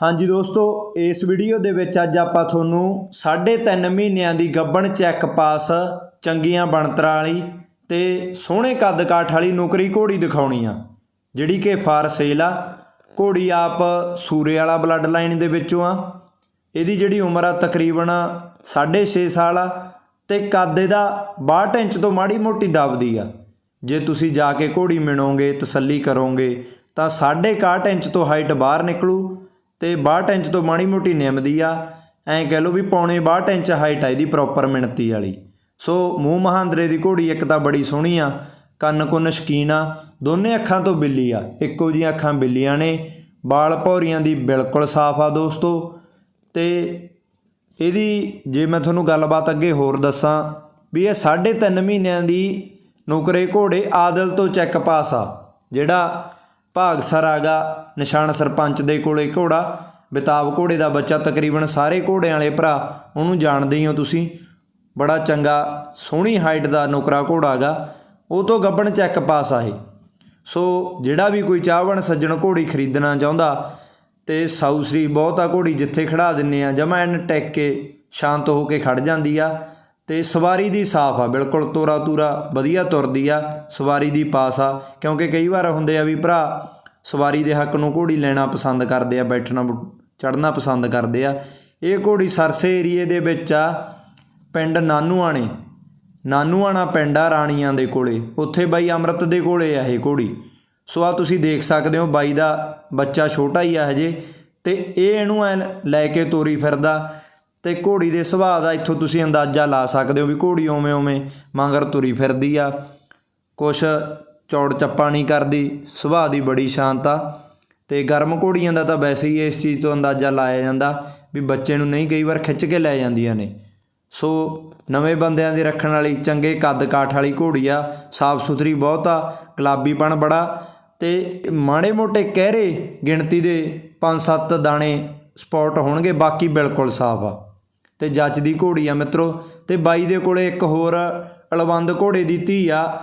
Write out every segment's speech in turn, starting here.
ਹਾਂਜੀ ਦੋਸਤੋ, ਇਸ ਵੀਡੀਓ ਦੇ ਵਿੱਚ ਅੱਜ ਆਪਾਂ ਤੁਹਾਨੂੰ 3.5 ਮਹੀਨਿਆਂ ਦੀ ਗੱਬਣ ਚੈੱਕ ਪਾਸ ਚੰਗੀਆਂ ਬਣਤਰਾਂ ਵਾਲੀ ਤੇ ਸੋਹਣੇ ਕੱਦ ਕਾਠ ਵਾਲੀ ਨੌਕਰੀ ਘੋੜੀ ਦਿਖਾਉਣੀ ਆ, ਜਿਹੜੀ ਕਿ ਫਾਰ ਸੇਲ ਆ। ਘੋੜੀ ਆਪ ਸੂਰੇ ਵਾਲਾ ਬਲੱਡ ਲਾਈਨ ਦੇ ਵਿੱਚੋਂ ਆ। ਇਹਦੀ ਜਿਹੜੀ ਉਮਰ ਆ ਤਕਰੀਬਨ 6.5 ਸਾਲ ਆ ਤੇ ਕੱਦ ਇਹਦਾ 62 ਇੰਚ ਤੋਂ ਮਾੜੀ ਮੋਟੀ ਦੱਬਦੀ ਆ। ਜੇ ਤੁਸੀਂ ਜਾ ਕੇ ਘੋੜੀ ਮਿਣੋਗੇ, ਤਸੱਲੀ ਕਰੋਗੇ, ਤਾਂ 61 ਇੰਚ ਤੋਂ ਹਾਈਟ ਬਾਹਰ ਨਿਕਲੂ। ਤੇ 62 ਇੰਚ ਤੋਂ ਮਾੜੀ ਮੋਟੀ ਨਿਮਦੀ ਆ। ਐਂ ਕਹਿ ਲਓ ਵੀ ਪੌਣੇ 62 ਇੰਚ ਹਾਈਟ ਆ ਇਹਦੀ ਪ੍ਰੋਪਰ ਮਿਣਤੀ ਵਾਲੀ। ਸੋ ਮੂੰਹ ਮਹਾਂਦਰੇ ਦੀ ਘੋੜੀ ਇੱਕ ਤਾਂ ਬੜੀ ਸੋਹਣੀ ਆ, ਕੰਨ ਕੁੰਨ ਸ਼ਕੀਨ ਆ, ਦੋਨੇ ਅੱਖਾਂ ਤੋਂ ਬਿੱਲੀ ਆ, ਇੱਕੋ ਜਿਹੀਆਂ ਅੱਖਾਂ ਬਿੱਲੀਆਂ ਨੇ ਬਾਲ ਭੌਰੀਆਂ ਦੀ ਬਿਲਕੁਲ ਸਾਫ਼ ਆ ਦੋਸਤੋ। ਤੇ ਇਹਦੀ ਜੇ ਮੈਂ ਤੁਹਾਨੂੰ ਗੱਲਬਾਤ ਅੱਗੇ ਹੋਰ ਦੱਸਾਂ ਵੀ ਇਹ 3.5 ਮਹੀਨਿਆਂ ਦੀ ਨੁਕਰੇ ਘੋੜੇ ਆਦਲ ਤੋਂ ਚੈੱਕ ਪਾਸ ਆ, ਜਿਹੜਾ ਭਾਗਸਰ ਆਗਾ, ਨਿਸ਼ਾਨ ਸਰਪੰਚ ਦੇ ਕੋਲੇ ਘੋੜਾ ਬਿਤਾਬ ਘੋੜੇ ਦਾ ਬੱਚਾ ਤਕਰੀਬਨ ਸਾਰੇ ਘੋੜਿਆਂ ਵਾਲੇ ਭਰਾ, ਉਹਨੂੰ ਜਾਣਦੇ ਹੀ ਹੋ ਤੁਸੀਂ। ਬੜਾ ਚੰਗਾ, ਸੋਹਣੀ ਹਾਈਟ ਦਾ ਨੁਕਰਾ ਘੋੜਾ ਗਾ ਉਹ ਤੋਂ ਗੱਬਣ ਚੈੱਕ ਪਾਸ ਆ ਸੋ ਜਿਹੜਾ ਵੀ ਕੋਈ ਚਾਹਵਣ ਸੱਜਣ ਘੋੜੀ ਖਰੀਦਣਾ ਚਾਹੁੰਦਾ, ਤੇ ਸਾਊ ਸ੍ਰੀ ਬਹੁਤ ਘੋੜੀ, ਜਿੱਥੇ ਖੜਾ ਦਿੰਨੇ ਆ, ਜਮਾ ਐਨ ਟੈਕ ਕੇ ਸ਼ਾਂਤ ਹੋ ਕੇ ਖੜ ਜਾਂਦੀ ਆ। ਤੇ ਸਵਾਰੀ ਦੀ ਸਾਫ਼ ਆ, ਬਿਲਕੁਲ ਤੋਰਾ ਤੂਰਾ, ਵਧੀਆ ਤੁਰਦੀ ਆ, ਸਵਾਰੀ ਦੀ ਪਾਸ ਆ। ਕਿਉਂਕਿ ਕਈ ਵਾਰ ਹੁੰਦੇ ਆ ਵੀ ਭਰਾ, ਸਵਾਰੀ ਦੇ ਹੱਕ ਨੂੰ ਘੋੜੀ ਲੈਣਾ ਪਸੰਦ ਕਰਦੇ ਆ, ਬੈਠਣਾ ਚੜਨਾ ਪਸੰਦ ਕਰਦੇ ਆ। ਇਹ ਘੋੜੀ ਸਰਸੇ ਏਰੀਏ ਦੇ ਵਿੱਚ ਆ, ਪਿੰਡ ਨਾਨੂਆਣੇ। ਨਾਨੂਆਣਾ ਪਿੰਡ ਆ ਰਾਣੀਆਂ ਦੇ ਕੋਲੇ। ਉੱਥੇ ਬਾਈ ਅੰਮ੍ਰਿਤ ਦੇ ਕੋਲੇ ਆ ਇਹ ਘੋੜੀ। ਸੋ ਆ ਤੁਸੀਂ ਦੇਖ ਸਕਦੇ ਹੋ, ਬਾਈ ਦਾ ਬੱਚਾ ਛੋਟਾ ਹੀ ਆ ਹਜੇ। ਤੇ ਇਹ ਇਹਨੂੰ ਐ ਲੈ ਕੇ ਤੋਰੀ ਫਿਰਦਾ। ਤੇ ਘੋੜੀ ਦੇ ਸੁਭਾਅ ਦਾ ਇੱਥੋਂ ਤੁਸੀਂ ਅੰਦਾਜ਼ਾ ਲਾ ਸਕਦੇ ਹੋ ਵੀ ਘੋੜੀ ਓਵੇਂ ਓਵੇਂ ਮਗਰ ਤੁਰੀ ਫਿਰਦੀ ਆ। ਕੁਛ ਚੌੜ ਚੱਪਾ ਨਹੀਂ ਕਰਦੀ, ਸੁਭਾਅ ਦੀ ਬੜੀ ਸ਼ਾਂਤ ਆ ਤੇ ਗਰਮ ਘੋੜੀਆਂ ਦਾ ਤਾਂ ਵੈਸੇ ਹੀ ਇਸ ਚੀਜ਼ ਤੋਂ ਅੰਦਾਜ਼ਾ ਲਾਇਆ ਜਾਂਦਾ ਵੀ ਬੱਚੇ ਨੂੰ ਨਹੀਂ ਕਈ ਵਾਰ ਖਿੱਚ ਕੇ ਲੈ ਜਾਂਦੀਆਂ ਨੇ। ਸੋ ਨਵੇਂ ਬੰਦਿਆਂ ਦੇ ਰੱਖਣ ਵਾਲੀ ਚੰਗੇ ਕੱਦ ਕਾਠ ਵਾਲੀ ਘੋੜੀ ਆ, ਸਾਫ਼ ਸੁਥਰੀ ਬਹੁਤ ਆ, ਗੁਲਾਬੀਪਣ ਬੜਾ ਤੇ ਮਾੜੇ ਮੋਟੇ ਕਹਿਰੇ ਗਿਣਤੀ ਦੇ 5-7 ਦਾਣੇ ਸਪੌਟ ਹੋਣਗੇ, ਬਾਕੀ ਬਿਲਕੁਲ ਸਾਫ਼ ਆ। ਤੇ ਜੱਜ ਦੀ ਘੋੜੀ ਆ ਮਿੱਤਰੋ। ਤੇ ਬਾਈ ਦੇ ਕੋਲੇ ਇੱਕ ਹੋਰ ਅਲਵੰਦ ਘੋੜੇ ਦੀ ਧੀ ਆ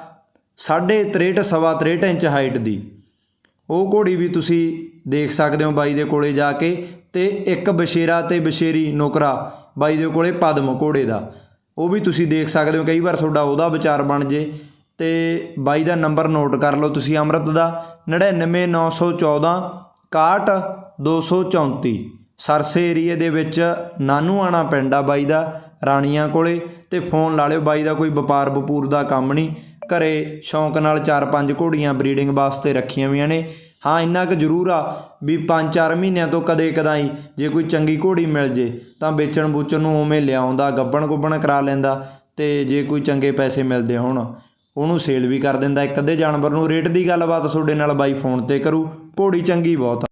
63 ਸਵਾ 63 ਇੰਚ ਹਾਈਟ ਦੀ। ਉਹ ਘੋੜੀ ਵੀ ਤੁਸੀਂ ਦੇਖ ਸਕਦੇ ਹੋ ਬਾਈ ਦੇ ਕੋਲੇ ਜਾ ਕੇ। ਤੇ ਇੱਕ ਬਸ਼ੇਰਾ ਤੇ ਬਸ਼ੇਰੀ ਨੌਕਰਾ ਬਾਈ ਦੇ ਕੋਲੇ ਪਦਮ ਘੋੜੇ ਦਾ। ਉਹ ਵੀ ਤੁਸੀਂ ਦੇਖ ਸਕਦੇ ਹੋ, ਕਈ ਵਾਰ ਤੁਹਾਡਾ ਉਹਦਾ ਵਿਚਾਰ ਬਣ ਜੇ। ਤੇ ਬਾਈ ਦਾ ਨੰਬਰ ਨੋਟ ਕਰ ਲਓ ਤੁਸੀਂ, ਅੰਮ੍ਰਿਤ ਦਾ 99914 61234 ਸਰਸੇ ਏਰੀਏ ਦੇ ਵਿੱਚ ਨਾਨੂਆਣਾ ਪਿੰਡ ਆ ਬਾਈ ਦਾ, ਰਾਣੀਆਂ ਕੋਲੇ ਤੇ ਫੋਨ ਲਾ ਲਿਓ। ਬਾਈ ਦਾ ਕੋਈ ਵਪਾਰ ਵਪੂਰ ਦਾ ਕੰਮ ਨਹੀਂ। ਘਰੇ ਸ਼ੌਂਕ ਨਾਲ 4-5 ਘੋੜੀਆਂ ਬਰੀਡਿੰਗ ਵਾਸਤੇ ਰੱਖੀਆਂ ਹੋਈਆਂ ਨੇ। ਹਾਂ, ਇੰਨਾ ਕੁ ਜ਼ਰੂਰ ਆ ਵੀ 5-4 ਮਹੀਨਿਆਂ ਤੋਂ ਕਦੇ ਕਦਾਈ ਜੇ ਕੋਈ ਚੰਗੀ ਘੋੜੀ ਮਿਲ ਜੇ ਤਾਂ ਵੇਚਣ ਬੂਚਣ ਨੂੰ ਉਵੇਂ ਲਿਆਉਂਦਾ, ਗੱਬਣ ਗੁੱਬਣ ਕਰਾ ਲੈਂਦਾ ਤੇ ਜੇ ਕੋਈ ਚੰਗੇ ਪੈਸੇ ਮਿਲਦੇ ਹੋਣ, ਉਹਨੂੰ ਸੇਲ ਵੀ ਕਰ ਦਿੰਦਾ। ਇੱਕ ਅੱਧੇ ਜਾਨਵਰ ਨੂੰ ਰੇਟ ਦੀ ਗੱਲਬਾਤ ਤੁਹਾਡੇ ਨਾਲ ਬਾਈ ਫੋਨ ਤੇ ਕਰੂ। ਘੋੜੀ ਚੰਗੀ ਬਹੁਤ ਆ।